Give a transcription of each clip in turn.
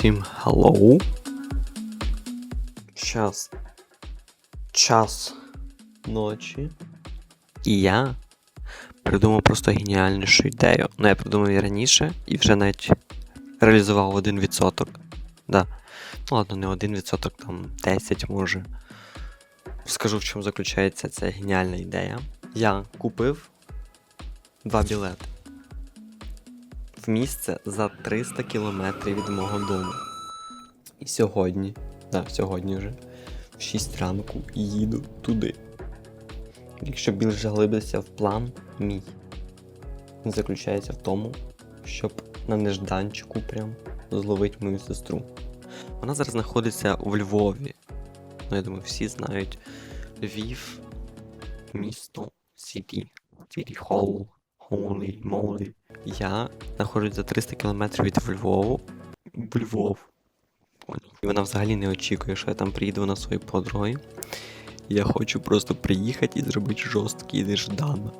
Всім hello. Час. Час ночі. І я придумав просто геніальнішу ідею. Ну, я придумав її раніше і вже навіть реалізував 1%. Да. Ну ладно, не 1%, там 10 може. Скажу, в чому заключається ця геніальна ідея. Я купив два білети місце за 300 кілометрів від мого дому. І сьогодні, да, сьогодні вже, в 6 ранку їду туди. Якщо більше глибитися в план мій, заключається в тому, щоб на нежданчику прям зловити мою сестру. Вона зараз знаходиться у Львові. Ну, я думаю, всі знають Львів, місто, Сіті, Сіті Холл, Холі, Молі. Я знаходжусь за 300 кілометрів від Львову. В Львов. І вона взагалі не очікує, що я там приїду на свої подруги. Я хочу просто приїхати і зробити жорсткий неждано.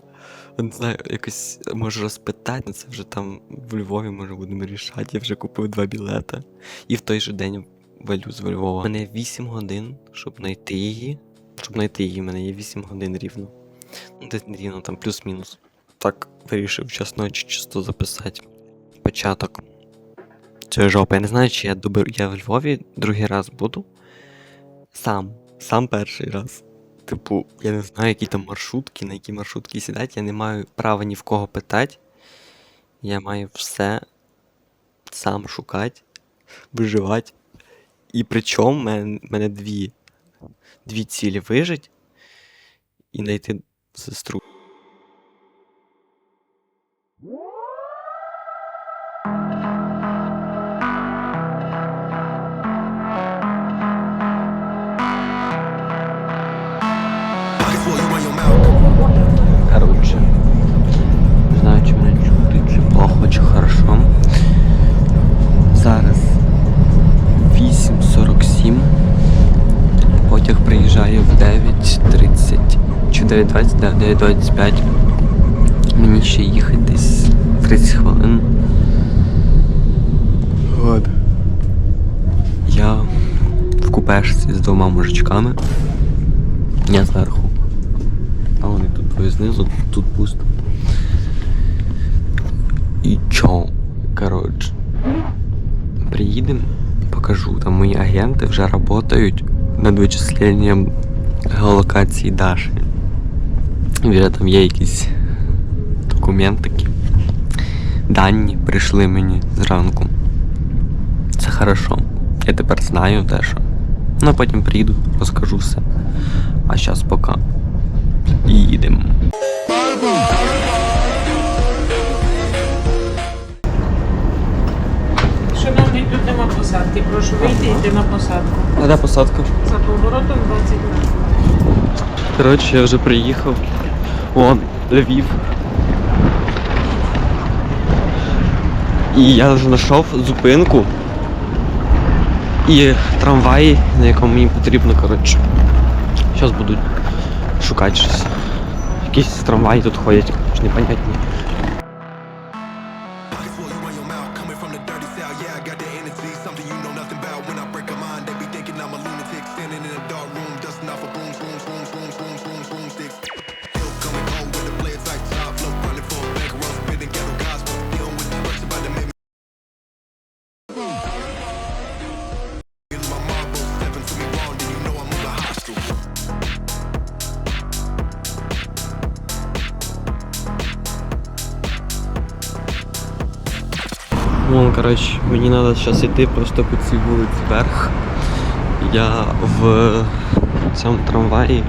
Не знаю, якось можу розпитати, але це вже там в Львові може будемо рішати. Я вже купив два білета. І в той же день валю з Львова. У мене 8 годин, щоб знайти її. Щоб знайти її, в мене є 8 годин рівно. Ну, десь не рівно, там плюс-мінус. Так вирішив час ночі чисто записати. Початок. Це жопа. Я не знаю, чи я доберу. Я в Львові другий раз буду. Сам. Сам перший раз. Типу, я не знаю, які там маршрутки, на які маршрутки сідати. Я не маю права ні в кого питати. Я маю все сам шукати, виживати. І причому в мене, мене дві, дві цілі вижить і знайти сестру. Плохо, хорошо. Зараз 8.47. Потяг приїжджає в 9.30 чи 9.20, да, 9.25. Мені ще їхати десь 30 хвилин. От. Я в купешці з двома мужичками. Я зверху. А вони тут двоє знизу, тут пусто. І чо? Коротше. Приїдемо, покажу. Там мої агенти вже працюють над вичисленням геолокації Даші. Вже там є якісь документики. Дані прийшли мені зранку. Це хорошо. Я тепер знаю те, що. Ну, потім приїду, розкажу все. А зараз поки їдемо. Шановний, тут посадки. Прошу вийти і йти на посадку. А де посадка? За поворотом 20 метрів. Коротше, я вже приїхав. Вон, Львів. І я вже знайшов зупинку. І трамвай, на якому мені потрібно, коротше. Зараз буду шукати щось. Якісь трамваї тут ходять, непонятні. Вон, коротше, мені треба зараз йти просто по цій вулиці вверх. Я в цьому трамваї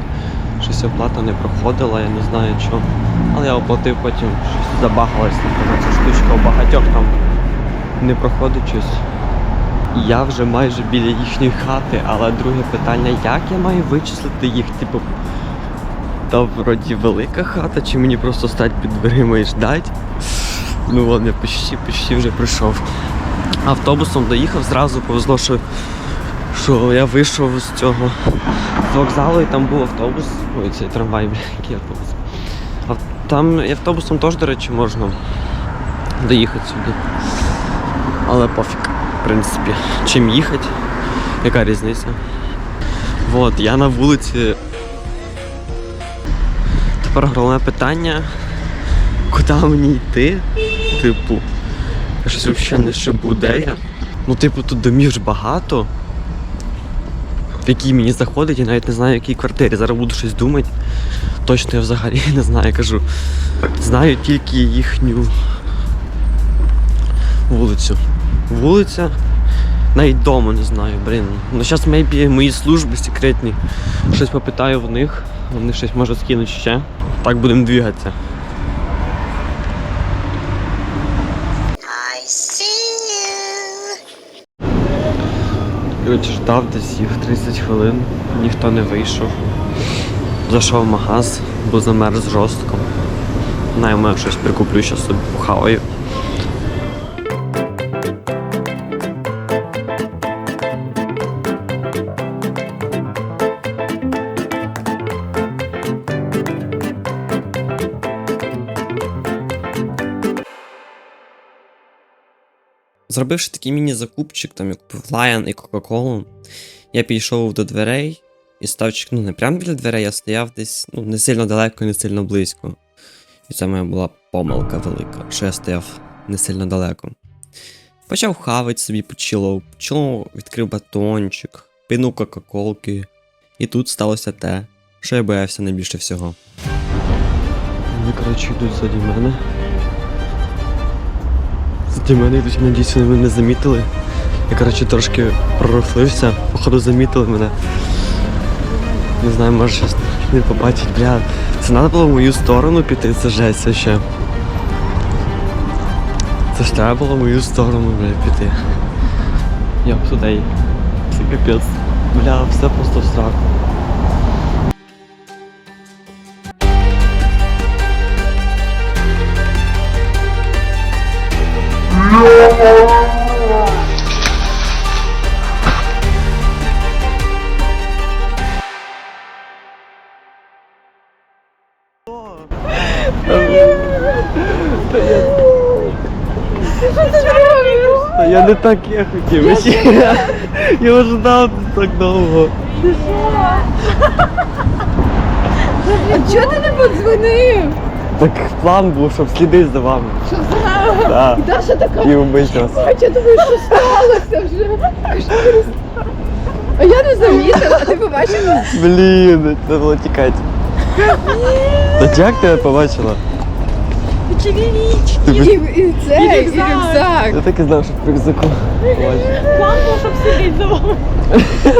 щось оплата не проходила, я не знаю чого. Але я оплатив потім щось забагалось, напевно, ця штучка у багатьох там не проходить щось. Я вже майже біля їхньої хати, але друге питання, як я маю вичислити їх, типу, та вроді велика хата, чи мені просто стати під дверима і ждать? Ну вон я почти, почти вже прийшов. Автобусом доїхав, зразу повезло, що, що я вийшов з цього з вокзалу і там був автобус. Ой, цей трамвай, бля, який автобус. А там і автобусом теж, до речі, можна доїхати сюди. Але пофіг. в принципі. Чим їхати? Яка різниця? Вот, я на вулиці. Тепер головне питання. Куди мені йти? Типу, щось взагалі не шибу, де я. Ну, типу, тут домів ж багато. В якій мені заходить, я навіть не знаю, в якій квартирі. Зараз буду щось думати. Точно я взагалі не знаю, кажу. Знаю тільки їхню вулицю. Вулиця. Навіть дому не знаю, блін. Ну зараз мейбі мої служби секретні. Щось попитаю в них. Вони щось можуть скинути ще. Так будемо двигатися. Коротше, ждав десь їх 30 хвилин, ніхто не вийшов. Зайшов в магаз, бо замерз жорстко. Знаю, щось прикуплю, зараз собі похаваю. Зробивши такий міні-закупчик, там я купив Lion і Кока-Колу, я підійшов до дверей і став ну не прямо біля дверей, я стояв десь ну, не сильно далеко, не сильно близько. І це моя була помилка велика, що я стояв не сильно далеко. Почав хавати собі почилов, почилов відкрив батончик, пинув Кока-Колки. І тут сталося те, що я боявся найбільше всього. Вони, коротше, йдуть ззаді мене. Ззаді мене йдуть, надіюсь, вони мене не замітили. Я, коротше, трошки прорухлився, походу замітили мене. Не знаю, може щось не побачить, бля. Це треба було в мою сторону піти, це жесть ще. Це ж треба було в мою сторону, бля, піти. Б туди. Це капець. Бля, все просто в сраку. Я не так я хотів. Я, я ожидав так довго. А чого ти не подзвонив? Так план був, щоб слідити за вами. Що знала? Да. І Даша така, І вбити вас. я думаю, що сталося вже. А я не замітила, а ти побачила? Блін, це було тікати. Та як тебе побачила? І, Ти б- і це, і рюкзак. Я так і знав, що в рюкзаку побачила. План щоб сидіти за вами.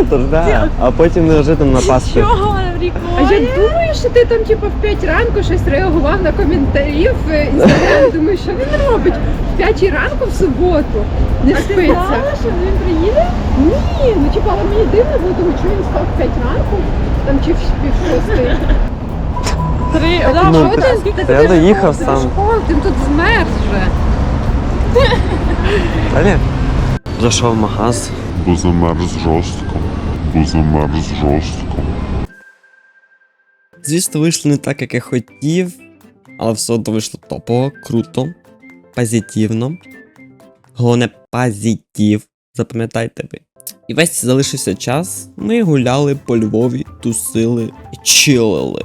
Тож да. А потім неожиданно напасти. Чого А рікою? я думаю, що ти там типу, в 5 ранку щось реагував на коментарі в інстаграмі. Думаю, що він робить в 5 ранку в суботу. Не Ти спиться. знала, що він приїде? Ні, ну типу, але мені дивно було, тому що він став в 5 ранку, там чи в пів шостої. Три. Ну, Що ти? Та та я ти доїхав ж сам. школи, Ти тут змерз вже. Далі? Зайшов в магаз. бо замерз жорстко, бо замерз жорстко. Звісно, вийшло не так, як я хотів, але все одно вийшло топово, круто, позитивно. Головне позитив, запам'ятайте ви. І весь залишився час. Ми гуляли по Львові, тусили і чилили.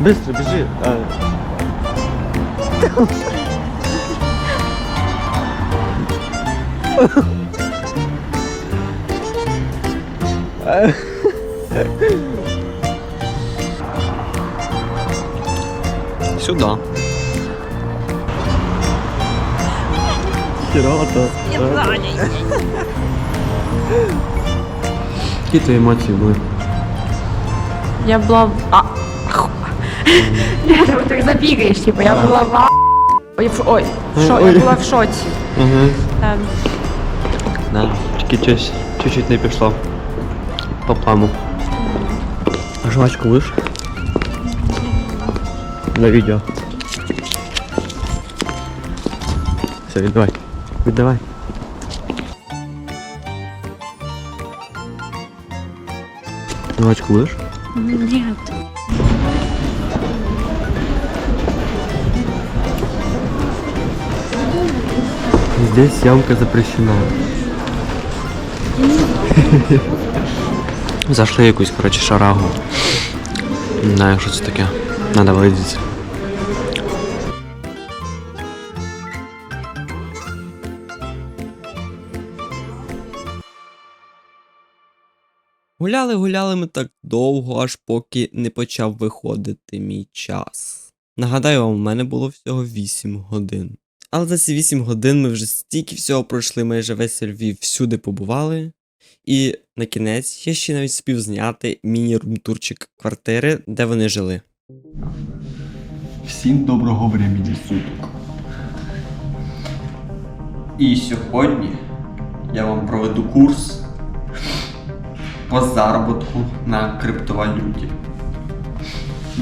Быстро біжи. Сюда. Херово-то. Які твої емоції були? Я була. в- А, Ні, ти так забігаєш, типу, я була в Ой, в- ой, в шо, я була в шоці. Угу. Ем, Да, тільки щось чуть-чуть не пішло. По плану. А жвачку будеш? На відео. Все, віддавай. Віддавай. Жвачку будеш? Ні. Здесь съемка запрещена. Зашли якусь, коротше, шарагу. Не знаю, що це таке. Надо видіти. Гуляли, гуляли ми так довго, аж поки не почав виходити мій час. Нагадаю вам, у мене було всього 8 годин. Але за ці 8 годин ми вже стільки всього пройшли, майже весь Львів всюди побували. І на кінець я ще навіть спів зняти міні-румтурчик квартири, де вони жили. Всім доброго времени суток. І сьогодні я вам проведу курс по заробітку на криптовалюті.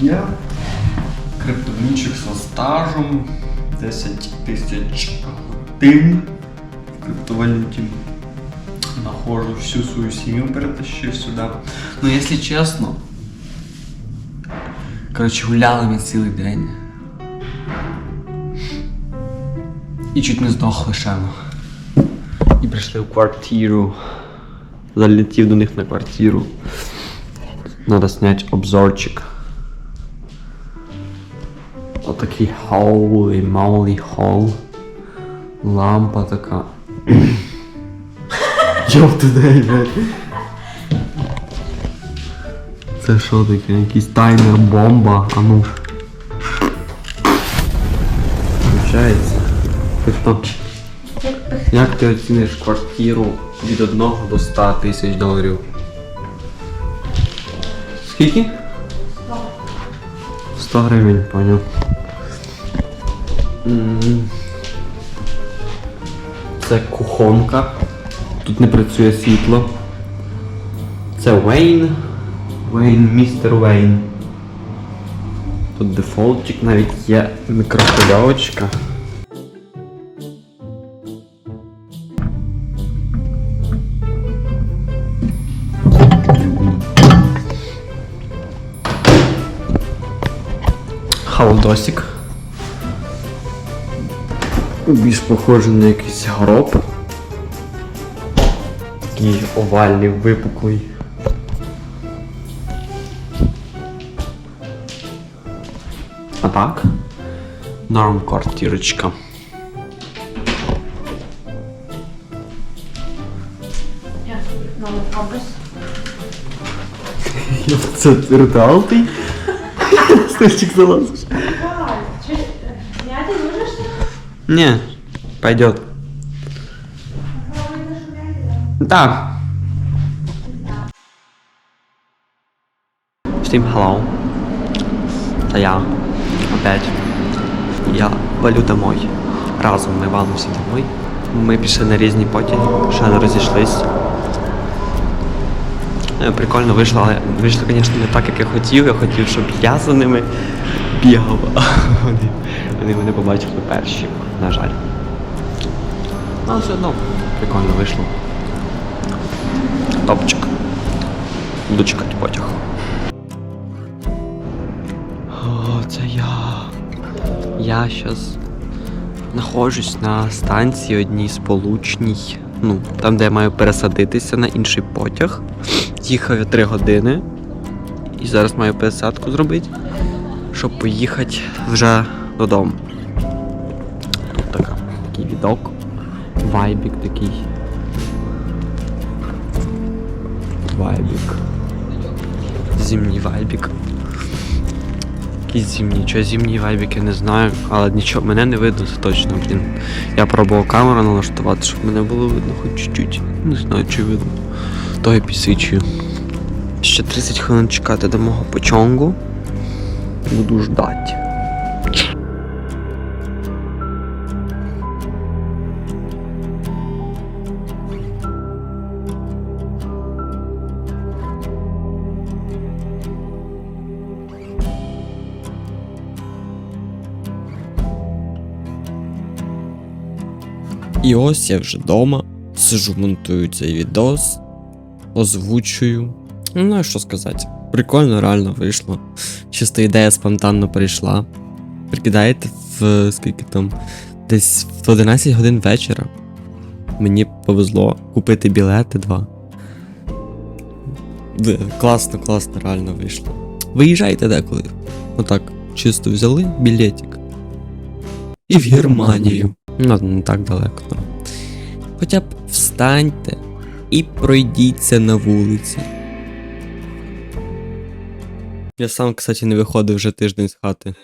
Я криптовнічик зі стажем 10 тисяч годин в криптовалюті. Нахожу всю свою сім'ю перетащив сюди. Ну, якщо чесно. Коротше, гуляли ми цілий день. І чуть не здохли ще. І прийшли в квартиру. Залетів до них на квартиру. Надо зняти обзорчик. Отакий holy moly hall. Лампа така. Йоп туди, блядь. Це що таке? Якийсь таймер бомба, а ну. Включається. Ти хто? Як ти оціниш квартиру від 1 до 100 тисяч доларів? Скільки? 100 гривень, поняв. Це кухонка. Тут не працює світло. Це Вейн. Вейн, містер Вейн. Тут дефолтчик, навіть є мікрохвильовочка. Халдосик. Більш похожий на якийсь гроб. Такий овальний, випуклий. А так? Норм квартирочка. Це ритуал ти? Стильчик залазиш. Не, пойдет. Да. Всем hello. Это я. Опять. Я валю домой. Разом ми валимося домой. Ми пішли на різні потяги, ще не розійшлись. Е, Прикольно вийшло, але вийшло, звісно, не так, як я хотів. Я хотів, щоб я за ними бігав, вони, вони мене побачили перші, на жаль. Але все одно прикольно вийшло. Топчик. Буду чекати потяг. Це я. Я зараз знаходжусь на станції одній сполучній. Ну, там, де я маю пересадитися на інший потяг. Їхав я 3 години. І зараз маю пересадку зробити, щоб поїхати вже додому. Тут така, такий відок. Вайбік такий. Вайбік. Зимній вайбік. Якийсь зімні, що зімні вайбіки не знаю, але нічого, мене не видно, це точно, блін. Я пробував камеру налаштувати, щоб мене було видно хоч чуть-чуть. Не знаю, чи видно. То я пісичую. Ще 30 хвилин чекати до мого почонгу. Буду ждать. І ось я вже вдома, сижу, монтую цей відос, озвучую. Ну, знаю, що сказати. Прикольно, реально вийшло. Чисто ідея спонтанно прийшла. Прикидаєте в скільки там? Десь в 11 годин вечора. Мені повезло купити білети два. Класно, класно, реально вийшло. Виїжджайте деколи. Отак, чисто взяли білетик. І в Германію. Ну, не так далеко там. Хоча б встаньте і пройдіться на вулиці. Я сам, кстати, не виходив вже тиждень з хати.